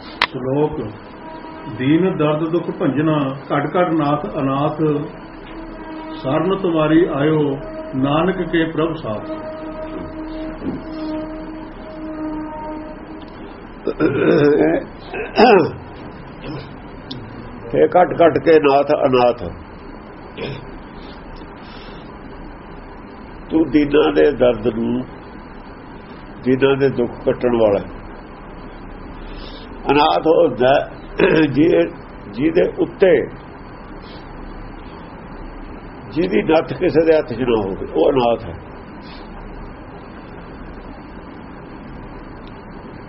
ਸ਼ਲੋਕ, ਦੀਨ, ਦਰਦ, ਦੁਖ ਭੰਜਨਾ ਘਟ ਘਟ ਨਾਥ, ਅਨਾਥ, ਸਰਨ ਤੁਮਾਰੀ ਆਇਓ, ਨਾਨਕ ਕੇ ਪ੍ਰਭ ਸਾਥ। ਇਹ ਘਟ ਘਟ ਕੇ ਨਾਥ, ਅਨਾਥ। ਤੂੰ ਦੀਨਾਂ ਦੇ ਦਰਦ ਨੂੰ, ਦੀਨਾਂ ਦੇ ਦੁੱਖ ਕੱਟਣ ਵਾਲਾ ਅਨਾਥ ਹੁੰਦਾ ਜੀ ਜਿਹਦੇ ਉੱਤੇ ਜਿਹਦੀ ਨੱਥ ਕਿਸੇ ਦੇ ਹੱਥ 'ਚ ਨਾ ਹੋਵੇ, ਉਹ ਅਨਾਥ ਹੈ।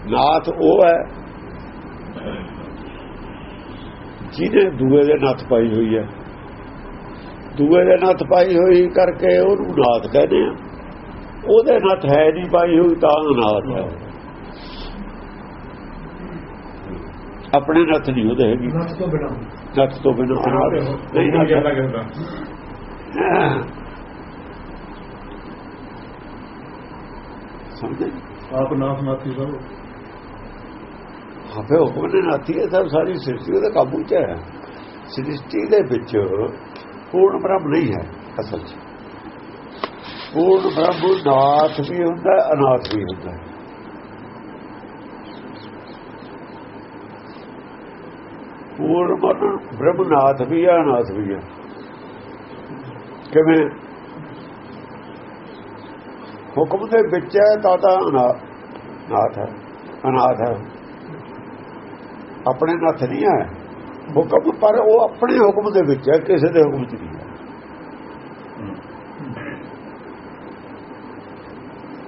ਨਾਥ ਉਹ ਹੈ ਜਿਹਦੇ ਦੂਏ ਦੇ ਨੱਥ ਪਾਈ ਹੋਈ ਹੈ। ਦੂਏ ਦੇ ਨੱਥ ਪਾਈ ਹੋਈ ਕਰਕੇ ਉਹਨੂੰ ਨਾਥ ਕਹਿੰਦੇ ਆ। ਉਹਦੇ ਨੱਥ ਹੈ ਨਹੀਂ ਪਾਈ ਹੋਈ ਤਾਂ ਅਨਾਥ ਹੈ। ਆਪਣੇ ਨੱਥ ਨਹੀਂ ਉਹਦੇ ਹੈਗੀ। ਨੱਥ ਤੋਂ ਬਿਨਾਂ। ਨੱਥ ਤੋਂ ਬਿਨਾਂ ਨਹੀਂ ਨੱਥ ਜਾਂਦਾ ਕਰਦਾ ਸਮਝੇ? ਆਪ ਨਾਥ ਨਾਥੀ ਸਭ। ਆਪੇ ਹੁਕਮ ਨੇ ਨਾਥੀ ਹੈ ਸਭ ਸਾਰੀ ਸ੍ਰਿਸ਼ਟੀ ਉਹਦੇ ਕਾਬੂ 'ਚ ਹੈ। ਸ੍ਰਿਸ਼ਟੀ ਦੇ ਵਿੱਚ ਪੂਰਨ ਬ੍ਰਹਮ ਨਹੀਂ ਹੈ ਅਸਲ 'ਚ। ਪੂਰਨ ਬ੍ਰਹਮ ਨਾਥ ਵੀ ਹੁੰਦਾ ਅਨਾਥ ਵੀ ਹੁੰਦਾ। ਪੂਰਨ ਬ੍ਰਹਮ ਨਾਥ ਵੀ ਹੈ ਅਨਾਥ ਵੀ ਹੈ ਕਿਵੇਂ? ਹੁਕਮ ਦੇ ਵਿੱਚ ਹੈ, ਤਾਂ ਤਾਂ ਨਾਥ ਹੈ, ਅਨਾਥ ਹੈ। ਆਪਣੇ ਨੱਥ ਨਹੀਂ ਹੈ। ਹੁਕਮ ਪਰ ਉਹ ਆਪਣੇ ਹੁਕਮ ਦੇ ਵਿੱਚ ਹੈ, ਕਿਸੇ ਦੇ ਹੁਕਮ 'ਚ ਨਹੀਂ ਹੈ।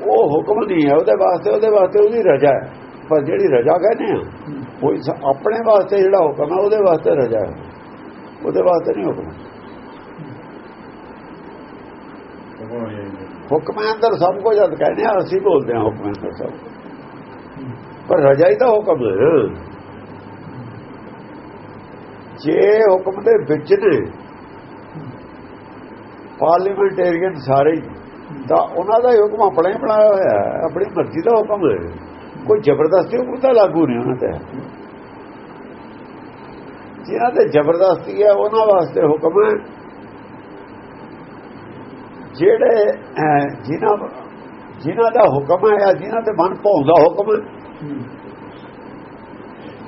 ਉਹ ਹੁਕਮ ਨਹੀਂ ਹੈ, ਉਹਦੇ ਵਾਸਤੇ ਉਹਦੇ ਵਾਸਤੇ ਉਹਦੀ ਰਜਾ ਹੈ। ਪਰ ਜਿਹੜੀ ਰਜਾ ਕਹਿੰਦੇ ਆ ਕੋਈ ਆਪਣੇ ਵਾਸਤੇ ਜਿਹੜਾ ਹੁਕਮ ਹੈ ਉਹਦੇ ਵਾਸਤੇ ਰਜਾ ਹੈ। ਉਹਦੇ ਵਾਸਤੇ ਨਹੀਂ ਹੁਕਮ ਹੁਕਮ ਅੰਦਰ ਸਭ ਕੁਝ ਜਦ ਕਹਿੰਦੇ ਆ ਅਸੀਂ ਬੋਲਦੇ ਹਾਂ ਹੁਕਮ ਅੰਦਰ ਸਭ। ਪਰ ਰਜਾ ਹੀ ਤਾਂ ਹੁਕਮ ਜੇ ਹੁਕਮ ਦੇ ਵਿੱਚ ਨੇ ਪਾਰਲੀਮੈਂਟੇਰੀਅਨ ਸਾਰੇ ਹੀ, ਤਾਂ ਉਹਨਾਂ ਦਾ ਹੀ ਹੁਕਮ ਆਪਣਾ ਹੀ ਬਣਾਇਆ ਹੋਇਆ ਆਪਣੀ ਮਰਜ਼ੀ ਦਾ ਹੁਕਮ ਹੈ। ਕੋਈ ਜ਼ਬਰਦਸਤੀ ਹੁਕਮ ਤਾਂ ਲਾਗੂ ਨਹੀਂ ਉਹਨਾਂ ਤੇ। ਜਿਨ੍ਹਾਂ ਤੇ ਜ਼ਬਰਦਸਤੀ ਹੈ ਉਹਨਾਂ ਵਾਸਤੇ ਹੁਕਮ ਹੈ। ਜਿਹੜੇ ਅਹ, ਜਿਨ੍ਹਾਂ ਜਿਨ੍ਹਾਂ ਦਾ ਹੁਕਮ ਹੈ ਜਾਂ ਜਿਨ੍ਹਾਂ ਤੇ ਮਨ ਭਾਉਂਦਾ ਹੁਕਮ ਹੈ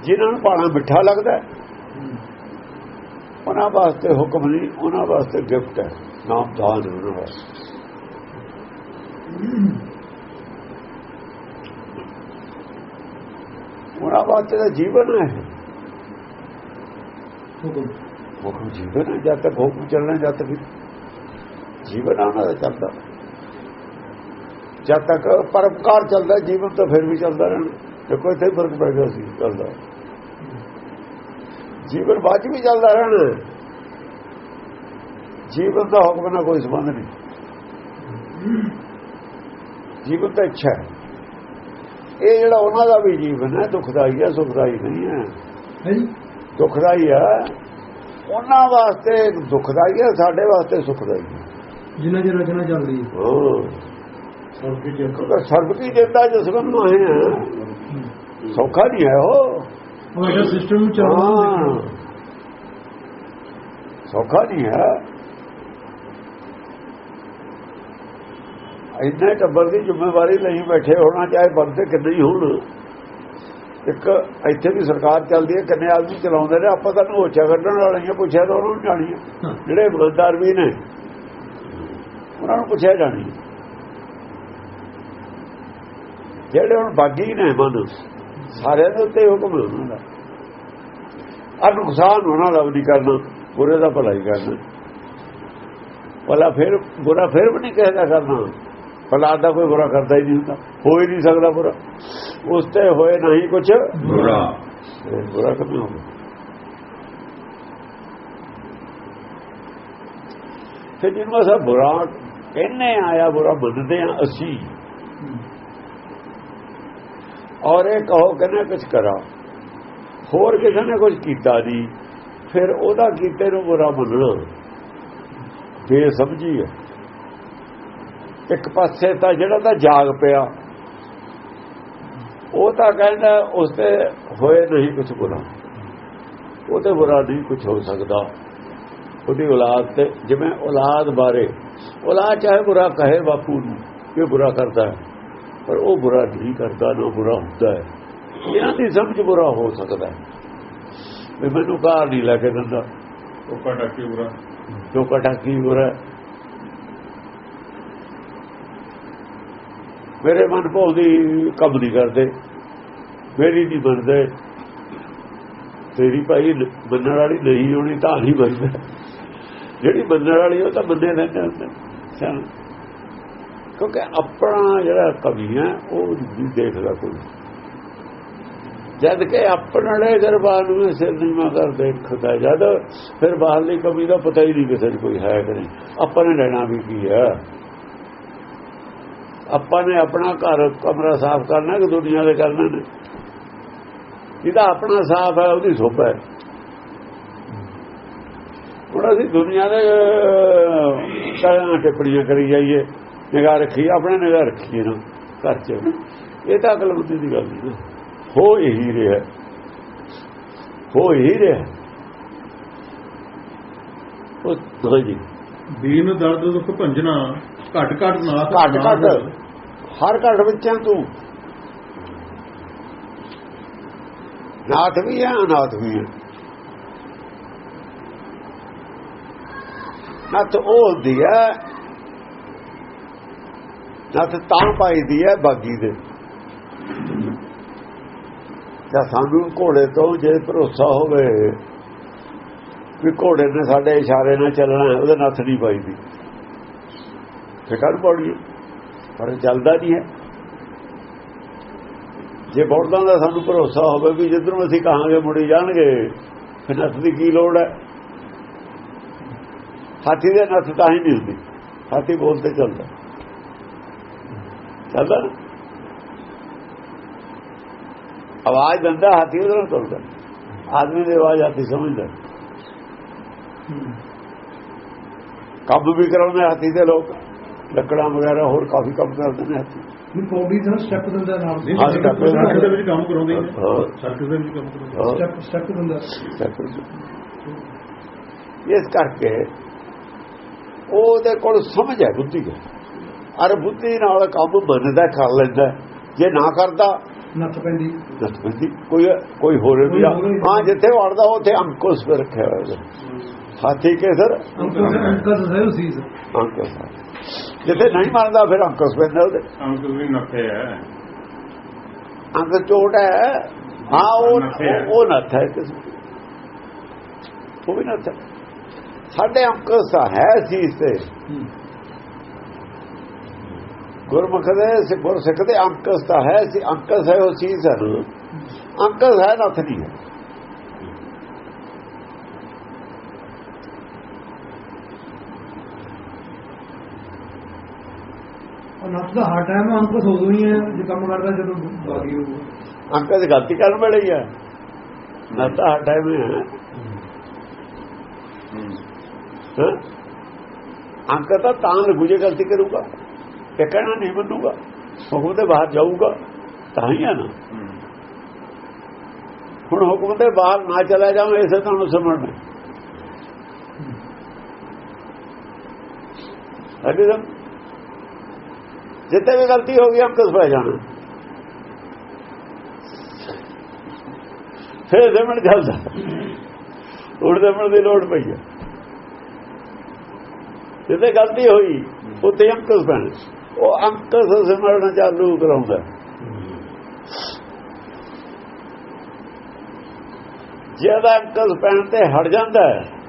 ਜਿਨ੍ਹਾਂ ਨੂੰ ਪਾਣਾ ਮਿੱਠਾ ਲੱਗਦਾ ਉਹਨਾਂ ਵਾਸਤੇ ਹੁਕਮ ਨਹੀਂ ਉਹਨਾਂ ਵਾਸਤੇ ਗਿਫਟ ਹੈ। ਨਾਮ ਦਾਨ ਉਹਨਾਂ ਵਾਸਤੇ। ਉਹਨਾਂ ਵਾਸਤੇ ਤਾਂ ਜੀਵਨ ਹੈ। ਹੁਕਮ ਹੁਕਮ ਜੀਵਨ ਹੈ। ਜਦ ਤੱਕ ਹੁਕਮ ਚੱਲਣਾ ਜਦ ਤੱਕ ਜੀਵਨ ਉਹਨਾਂ ਦਾ ਚੱਲਦਾ। ਜਦ ਤੱਕ ਪਰਪਕਾਰ ਚੱਲਦਾ ਜੀਵਨ ਤਾਂ ਫਿਰ ਵੀ ਚੱਲਦਾ ਰਹਿਣਾ। ਦੇਖੋ ਇੱਥੇ ਫ਼ਰਕ ਪੈ ਗਿਆ ਸੀ ਚੱਲਦਾ। ਜੀਵਨ ਬਾਅਦ 'ਚ ਵੀ ਚੱਲਦਾ ਰਹਿਣਾ। ਜੀਵਨ ਦਾ ਹੁਕਮ ਨਾਲ ਕੋਈ ਸੰਬੰਧ ਨਹੀਂ। ਜੀਵਨ ਤਾਂ ਇੱਛਾ ਹੈ। ਇਹ ਜਿਹੜਾ ਉਹਨਾਂ ਦਾ ਵੀ ਜੀਵਨ ਹੈ ਦੁਖਦਾਈ ਹੈ ਸੁਖਦਾਈ ਨਹੀਂ ਹੈ। ਦੁਖਦਾਈ ਹੈ। ਉਹਨਾਂ ਵਾਸਤੇ ਦੁਖਦਾਈ ਹੈ ਸਾਡੇ ਵਾਸਤੇ ਸੁਖਦਾਈ ਹੈ। ਜਿੰਨਾ ਚਿਰ ਰਚਨਾ ਚੱਲ ਰਹੀ ਹੈ। ਹਾਂ ਸਰਬ ਕੀ ਜਿੰਦਾ ਜਸਵਨ ਨੂੰ ਹੈ। ਸੌਖਾ ਨਹੀਂ ਹੈ ਉਹ। ਉਹ ਸਿਸਟਮ ਚੱਲਦਾ ਹਾਂ। ਸੌਖਾ ਨਹੀਂ ਹੈ। ਇੰਨੇ ਟੱਬਰ ਦੀ ਜ਼ਿੰਮੇਵਾਰੀ ਲਈ ਬੈਠੇ ਹੋਣਾ ਚਾਹੇ ਬੰਦੇ ਕਿੰਨੇ ਹੀ ਹੋਣ। ਇੱਕ ਇੱਥੇ ਵੀ ਸਰਕਾਰ ਚੱਲਦੀ ਹੈ ਕਿੰਨੇ ਆਦਮੀ ਚਲਾਉਂਦੇ ਨੇ ਆਪਾਂ ਤਾਂ ਨੋਚਾ ਕੱਢਣ ਵਾਲੀਆਂ ਪੁੱਛਿਆ ਤਾਂ ਉਹਨਾਂ ਨੂੰ ਜਾਣੀ ਹੈ। ਜਿਹੜੇ ਇਮਾਨਦਾਰ ਵੀ ਨੇ ਉਹਨਾਂ ਨੂੰ ਪੁੱਛਿਆ ਜਾਣੀ। ਜਿਹੜੇ ਹੁਣ ਬਾਗੀ ਨੇ ਮਨ ਸਾਰਿਆਂ ਦੇ ਉੱਤੇ ਹੁਕਮ ਉਹਨਾਂ ਦਾ। ਆ ਨੁਕਸਾਨ ਦਾ ਵੀ ਨਹੀਂ ਕਰਨਾ ਬੁਰੇ ਦਾ ਭਲਾ ਹੀ ਕਰਨਾ। ਭਲਾ ਫਿਰ ਬੁਰਾ ਫਿਰ ਵੀ ਨਹੀਂ ਕਹਿਦਾ ਕਰਨਾ। ਭਲਾ ਦਾ ਕੋਈ ਬੁਰਾ ਕਰਦਾ ਹੀ ਨਹੀਂ ਹੁੰਦਾ। ਹੋ ਹੀ ਨਹੀਂ ਸਕਦਾ ਬੁਰਾ। ਉਸ ਤੇ ਹੋਏ ਨਹੀਂ ਕੁਝ ਬੁਰਾ। ਬੁਰਾ ਕਿਵੇਂ ਹੋਵੇ? ਤੇ ਜਿਹਨੂੰ ਅਸਾਂ ਬੁਰਾ ਕਹਿੰਨੇ ਆਇਆ ਬੁਰਾ ਮੰਨਦੇ ਆ ਅਸੀਂ। ਔਰ ਇਹ ਕਹੋ ਕਹਿੰਦੇ ਕੁਝ ਕਰਾ। ਹੋਰ ਕਿਸੇ ਨੇ ਕੁਝ ਕੀਤਾ ਨਹੀਂ। ਫਿਰ ਉਹਦਾ ਕੀਤੇ ਨੂੰ ਬੁਰਾ ਮੰਨਣਾ। ਬੇਸਮਝੀ ਹੈ ਇੱਕ ਪਾਸੇ ਤਾਂ ਜਿਹੜਾ ਤਾਂ ਜਾਗ ਪਿਆ ਉਹ ਤਾਂ ਕਹਿੰਦਾ ਉਸ ਤੇ ਹੋਏ ਨਹੀਂ ਕੁਝ ਬੁਰਾ ਉਹ ਤੇ ਬੁਰਾ ਨਹੀਂ ਕੁਝ ਹੋ ਸਕਦਾ। ਉਹਦੀ ਔਲਾਦ ਤੇ ਜਿਵੇਂ ਔਲਾਦ ਬਾਰੇ ਔਲਾਦ ਚਾਹੇ ਬੁਰਾ ਕਹੇ ਬਾਪੂ ਨੂੰ ਕਿ ਬੁਰਾ ਕਰਦਾ ਹੈ ਪਰ ਉਹ ਬੁਰਾ ਨਹੀਂ ਕਰਦਾ ਨਾ ਬੁਰਾ ਹੁੰਦਾ ਹੈ। ਇਹਨਾਂ ਦੀ ਸਮਝ ਬੁਰਾ ਹੋ ਸਕਦਾ ਹੈ। ਵੀ ਮੈਨੂੰ ਕਾਰ ਨਹੀਂ ਲੈ ਕੇ ਦਿੰਦਾ। ਉਹ ਕਟਾ ਕੇ ਉਰਾ ਜੋ ਕਟਾ ਕੀ ਬੁਰਾ ਹੈ। ਮੇਰੇ ਮਨ ਭਾਉਂਦੀ ਕੰਮ ਨਹੀਂ ਕਰਦੇ, ਮੇਰੀ ਨਹੀਂ ਬਣਦੇ ਤੇਰੀ ਭਾਈ ਮੰਨਣ ਵਾਲੀ ਨਹੀਂ ਹੋਣੀ ਤਾਂ ਨਹੀਂ ਬਣਦਾ ਜਿਹੜੀ ਬੰਨਣ ਵਾਲੀ ਉਹ ਤਾਂ ਬੰਦੇ ਰਹਿੰਦੇ ਹੁੰਦੇ। ਚੱਲ। ਕਿਉਂਕਿ ਆਪਣਾ ਜਿਹੜਾ ਕਵੀ ਹੈ, ਉਹ ਨਹੀਂ ਦੇਖਦਾ ਕੋਈ। ਜਦ ਕਿ ਆਪਣੇ ਦਰਬਾਰ ਨੂੰ ਸਿਰ ਨੀਵਾ ਕਰ ਦੇਖਦਾ ਜਦ ਫਿਰ ਬਾਹਰਲੀ ਕਵੀ ਦਾ ਪਤਾ ਹੀ ਨਹੀਂ ਕਿਸੇ ਨੂੰ ਕੋਈ ਹੈ ਕਿ ਨਹੀਂ। ਆਪਾਂ ਨੇ ਲੈਣਾ ਵੀ ਕੀ ਹੈ? ਆਪਾਂ ਨੇ ਆਪਣਾ ਘਰ ਕਮਰਾ ਸਾਫ਼ ਕਰਨਾ ਕਿ ਦੁਨੀਆ ਦੇ ਕਰਨਾ ਨੇ? ਜਿਹਦਾ ਆਪਣਾ ਸਾਫ਼ ਹੈ ਉਹਦੀ ਸੁੱਪ ਹੈ। ਹੁਣ ਅਸੀਂ ਦੁਨੀਆ ਦੇ ਕਾਹਾਂ ਟਿੱਪਣੀਆਂ ਕਰੀ ਜਾਈਏ ਨਿਗਾਹ ਰੱਖੀ ਆਪਣੇ ਨਿਗਾਹ ਰੱਖੀਏ ਨਾ ਘਰ ਚ। ਇਹ ਤਾਂ ਅਕਲਬੁੱਧੀ ਦੀ ਗੱਲ ਨਹੀਂ। ਨਾ। ਹੋ ਇਹੀ ਰਿਹਾ। ਹੋ ਇਹੀ ਰਿਹਾ। ਉਹ ਜੀ। ਦੀਨ ਦਰਦ ਦੁੱਖ ਭੰਜਨਾ ਘਟ ਘਟ ਨਾਥ ਘੱਟ ਘੱਟ। ਹਰ ਘੱਟ ਵਿੱਚ ਤੂੰ। ਨਾਥ ਵੀ ਹੈ ਅਨਾਥ ਵੀ ਹੈ ਨੱਥ ਉਹ ਹੁੰਦੀ ਹੈ, ਨੱਥ ਤਾਂ ਪਾਈਦੀ ਹੈ ਬਾਗੀ ਦੇ। ਜਾਂ ਸਾਨੂੰ ਘੋੜੇ ਤੋਂ ਜੇ ਭਰੋਸਾ ਹੋਵੇ ਵੀ ਘੋੜੇ ਨੇ ਸਾਡੇ ਇਸ਼ਾਰੇ ਨਾਲ ਚੱਲਣਾ, ਉਹਦੇ ਨੱਥ ਨਹੀਂ ਪਾਈਦੀ। ਫਿਕਰ ਪੜੀ ਪਰ ਚੱਲਦਾ ਨਹੀਂ ਹੈ। ਜੇ ਬੋਲਦਾਂ ਦਾ ਸਾਨੂੰ ਭਰੋਸਾ ਹੋਵੇ ਵੀ ਜਿੱਧਰੋਂ ਅਸੀਂ ਕਹਾਂਗੇ ਮੁੜੀ ਜਾਣਗੇ ਫਿਰ ਨੱਥ ਦੀ ਕੀ ਲੋੜ ਹੈ? ਹਾਥੀ ਦੇ ਨੱਥ ਤਾਂ ਹੀ ਨਹੀਂ ਹੁੰਦੀ। ਹਾਥੀ ਬੋਲਦੇ ਚੱਲਦਾ। ਚੱਲਦਾ? ਆਵਾਜ਼ ਦਿੰਦਾ ਹਾਥੀ ਉਹਦੇ ਤੁਰਦਾ। ਆਦਮੀ ਦੀ ਆਵਾਜ਼ ਹਾਥੀ ਸਮਝਦਾ। ਕੰਮ ਵੀ ਕਰਾਉਂਦੇ ਹਾਥੀ ਦੇ ਲੋਕ। ਲੱਕੜਾਂ ਵਗੈਰਾ ਹੋਰ ਕਾਫੀ ਕੰਮ ਕਰਦੇ ਨੇ ਹਾਥੀ ਨਹੀਂ ਪੌੜੀ ਦਾ ਸਟੈਪ ਦਿੰਦਾ ਨਾਲ ਹਾਂ, ਸਰਕਸ ਸਰਕਸ ਦੇ ਵਿੱਚ ਕੰਮ ਕਰਾਉਂਦੇ ਹੀ ਨੇ। ਹਾਂ। ਸਰਕਸ ਦੇ ਵਿੱਚ ਕੰਮ ਕਰਾਉਂਦੇ ਹਾਂ। ਸਟੈਪ ਸਟੈਪ ਦਿੰਦਾ। ਇਸ ਕਰਕੇ ਉਹਦੇ ਕੋਲ ਸਮਝ ਹੈ ਬੁੱਧੀ ਹੈ ਅਰ ਬੁੱਧੀ ਨਾਲ ਕੰਮ ਮੰਨਦਾ ਕਰ ਲੈਂਦਾ। ਜੇ ਨਾ ਕਰਦਾ ਨੱਥ ਪੈਂਦੀ। ਦੱਸ ਬੰਦੀ ਕੋਈ ਕੋਈ ਹੋਰ ਵੀ ਹੀ। ਹਾਂ ਜਿੱਥੇ ਵੜਦਾ ਉੱਥੇ ਅੰਕੁਸ਼ ਰੱਖਿਆ ਹੋਇਆ ਹੈ। ਹਾਥੀ ਕੇ ਸਰ? ਅੰਕਲ ਅੰਕਲ ਸਹਿ ਸੀ। ਅੰਕੁਸ਼ ਜਿੱਥੇ ਨਹੀਂ ਮੰਨਦਾ ਫਿਰ ਅੰਕੁਸ਼ ਪੈਂਦਾ ਉਹਦੇ। ਅੰਕ ਵੀ ਨੱਥੇ ਹੈ ਅੰਕ ਚੋਟ ਹੈ। ਹਾਂ ਉਹ। ਉਹ ਨੱਥ ਹੈ ਕਿਸੇ ਦੀ। ਉਹ ਵੀ ਨੱਥ ਸਾਡੇ ਅੰਕਸ ਤਾਂ ਹੈ ਚੀਜ਼ ਤੇ ਗੁਰਮੁਖ ਦੇ ਸਿ- ਗੁਰਸਿੱਖ ਦੇ ਅੰਕਸ ਤਾਂ ਹੈ ਸੀ। ਅੰਕਸ ਹੈ ਉਹ ਚੀਜ਼ ਹੈ। ਅੰਕਸ ਹੈ ਨੱਥ ਨਹੀਂ ਹੈ। ਦਾ ਹਰ ਟਾਈਮ ਅੰਕਲ ਉਦੋਂ ਹੀ ਹੈ ਜੇ ਕੰਮ ਕਰਦਾ ਜਦੋਂ ਬਾਗੀ ਹੋਊਗਾ। ਅੰਕਸ ਗਲਤੀ ਕਰਨ ਵੇਲੇ ਹੀ ਤਾਂ ਹਰ ਟਾਈਮ ਹੈ? ਅੰਕ ਤਾਂ ਤਾਂ ਲੱਗੂ ਜੇ ਗਲਤੀ ਕਰੂਗਾ। ਇਹ ਕਹਿਣਾ ਨਹੀਂ ਮੰਨੂਗਾ। ਹੁਕਮ ਦੇ ਬਾਹਰ ਜਾਊਗਾ। ਤਾਂ ਹੀ ਹੈ ਨਾ। ਹੁਣ ਹੁਕਮ ਦੇ ਬਾਹਰ ਨਾ ਚਲਾ ਜਾਵਾਂ ਇਸੇ ਤੁਹਾਨੂੰ ਸਮਝਣਾ। ਅਗੇ ਜਦ ਜਿੱਥੇ ਵੀ ਗਲਤੀ ਹੋ ਗਈ ਅੰਕਸ ਪੈ ਜਾਣਾ। ਫਿਰ ਜ਼ਮਣ ਚੱਲਦਾ ਉੜ ਜ਼ਮਣ ਦੀ ਲੋੜ ਪਈ ਹੈ ਜਿੱਥੇ ਗਲਤੀ ਹੋਈ, ਉੱਥੇ ਅੰਕਸ ਪੈਣਾ। ਉਹ ਅੰਕਸ ਸਿਮਰਨ ਚਾਲੂ ਕਰਾਉਂਦਾ। ਜਿਹਦਾ ਅੰਕਸ ਪੈਣ ਤੇ ਹਟ ਜਾਂਦਾ ਹੈ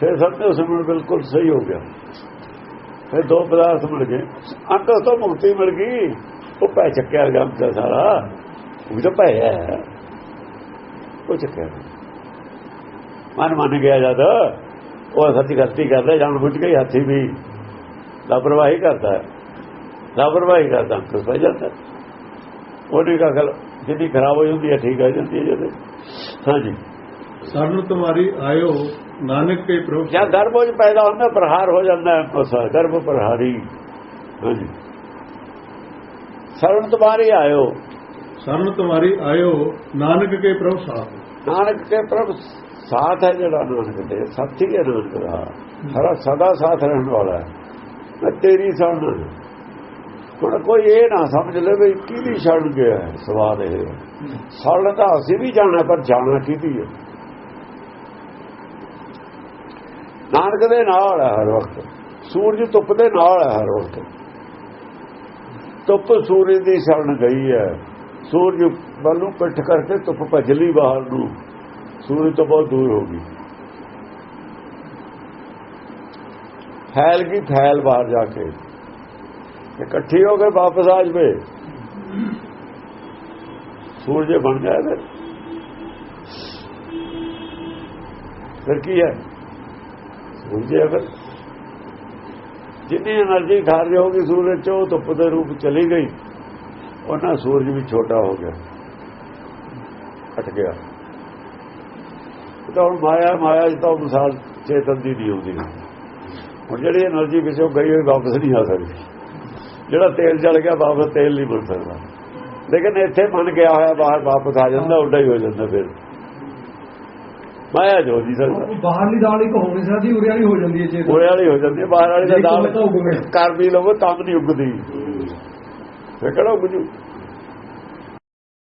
ਫਿਰ ਸਮਝੋ ਸਿਮਰਨ ਬਿਲਕੁਲ ਸਹੀ ਹੋ ਗਿਆ। ਫਿਰ ਦੋ ਪਦਾਰਥ ਮਿਲ ਗਏ। ਅੰਕਸ ਤੋਂ ਮੁਕਤੀ ਮਿਲ ਗਈ। ਉਹ ਪੈ ਚੱਕਿਆ ਗਿਆ ਅੰਕਸ ਸਾਰਾ। ਉਹ ਤਾਂ ਪੈ ਹੈ। ਉਹ ਚੱਕਿਆ ਮਨ ਮੰਨ ਗਿਆ ਜਦ। ਉਹ ਸੱਚੀ ਗਲਤੀ ਕਰਦਾ, ਜਾਣ ਬੁੱਝ ਕੇ ਹੀ ਹੱਥੀ ਵੀ ਲਾਪਰਵਾਹੀ ਕਰਦਾ ਲਾਪਰਵਾਹੀ ਕਰਦਾ ਅੰਕਸ ਪੈ ਜਾਂਦਾ ਉਹਨੇ ਕਹਾ, ਗੱਲ ਜਿੱਦੀ ਖਰਾਬ ਹੋ ਜਾਂਦੀ ਹੈ, ਠੀਕ ਹੋ ਜਾਂਦੀ ਹੈ ਜਦੋਂ। ਹਾਂਜੀ। ਸਾਨੂੰ ਤੁਮਾਰੀ ਆਇਓ। ਨਾਨਕ ਕੇ ਪ੍ਰਭੂ ਜਦ ਗਰਭੋਜ ਪੈਦਾ ਹੁੰਦਾ ਪ੍ਰਹਾਰ ਹੋ ਜਾਂਦਾ ਹੈ। ਅੰਕੁਸ਼ ਗਰਭ ਪ੍ਰਹਾਰੀ। ਹਾਂਜੀ। ਸਰਣ ਤੁਮਾਰੇ ਆਇਓ। ਸਰਨ ਤੁਮਾਰੀ ਆਇਓ ਨਾਨਕ ਕੇ ਪ੍ਰਭ ਸਾਥ। ਨਾਨਕ ਕੇ ਪ੍ਰਭ ਸਾਥ ਹੈ ਜਿਹੜਾ ਨਾਨਕ ਦੇ ਸਾਥੀ ਹੈ ਨਾਨਕ ਦਾ। ਸਾਰਾ ਸਦਾ ਸਾਥ ਰਹਿਣ ਵਾਲਾ ਹੈ। ਮੈਂ ਤੇਰੀ ਸ਼ਰਨ ਹੁਣ ਕੋਈ ਇਹ ਨਾ ਸਮਝ ਲਵੇ ਕਿਹਦੀ ਸ਼ਰਨ ਗਿਆ ਹੈ ਸਵਾਲ ਇਹ। ਹੈ। ਸ਼ਰਨ ਤਾਂ ਅਸੀਂ ਵੀ ਜਾਣਾ ਪਰ ਜਾਣਾ ਕਿਹਦੀ ਹੈ? ਨਾਨਕ ਦੇ ਨਾਲ ਹੈ ਹਰ ਵਕਤ। ਸੂਰਜ ਧੁੱਪ ਦੇ ਨਾਲ ਹੈ ਹਰ ਵਕਤ। ਧੁੱਪ ਸੂਰਜ ਦੀ ਸ਼ਰਨ ਗਈ ਹੈ। ਸੂਰਜ ਵੱਲੋਂ ਪਿੱਠ ਕਰਕੇ ਧੁੱਪ ਭੱਜ ਲਈ ਬਾਹਰ ਨੂੰ। ਸੂਰਜ ਤੋਂ ਬਹੁਤ ਦੂਰ ਹੋ ਗਈ। ਫੈਲ ਗਈ, ਫੈਲ ਬਾਹਰ ਜਾ ਕੇ। ਇਕੱਠੀ ਹੋ ਕੇ ਵਾਪਸ ਆ ਜਵੇ। ਸੂਰਜ ਬਣ ਜਾਏ ਫਿਰ। ਫਿਰ ਕੀ ਹੈ? ਜੇ ਅਗਰ ਜਿੰਨੀ એનર્ਜੀ ਧਾਰ ਜਾਊਗੀ ਸੂਰਜ ਚੋਂ ਧੁੱਪ ਦੇ ਰੂਪ ਚਲੀ ਗਈ। ਉਹਨਾਂ ਸੂਰਜ ਵੀ ਛੋਟਾ ਹੋ ਗਿਆ। ਅਟ ਗਿਆ। ਤਾਂ ਮਾਇਆ ਮਾਇਆ ਜਿਹਾ ਤਾਂ ਮਿਸਾਲ ਚੇਤਨ ਦੀ ਦੀ ਹੁੰਦੀ। ਹੁਣ ਜਿਹੜੀ એનર્ਜੀ ਵਿੱਚੋਂ ਗਈ ਹੋਈ ਵਾਪਸ ਨਹੀਂ ਆ ਸਕਦੀ। ਜਿਹੜਾ ਤੇਲ ਜਲ ਗਿਆ, ਵਾਪਸ ਤੇਲ ਨਹੀਂ ਬਣ ਸਕਦਾ। ਲੇਕਿਨ ਇੱਥੇ ਬਣ ਗਿਆ ਹੋਇਆ, ਬਾਹਰ ਵਾਪਸ ਆ ਜਾਂਦਾ, ਉੱਡਾ ਹੀ ਹੋ ਜਾਂਦਾ ਫਿਰ। ਮਾਇਆ ਜੋ ਜੀ ਉਹ ਬਾਹਰਲੀ ਦਾਲ ਇੱਕ ਹੋਣੀ ਸਾਡੀ ਉਰੇ ਵਾਲੀ ਹੋ ਜਾਂਦੀ ਹੈ ਚੇਤ ਕੋਲੇ ਵਾਲੀ ਹੋ ਜਾਂਦੀ ਹੈ, ਬਾਹਰ ਵਾਲੀ ਦਾ ਦਾਲ। ਕਰ ਵੀ ਲਵੋ ਤਾਂ ਨਹੀਂ ਉੱਗਦੀ। ਫਿਰ ਕਿਹੜਾ ਉੱਗ ਜੂ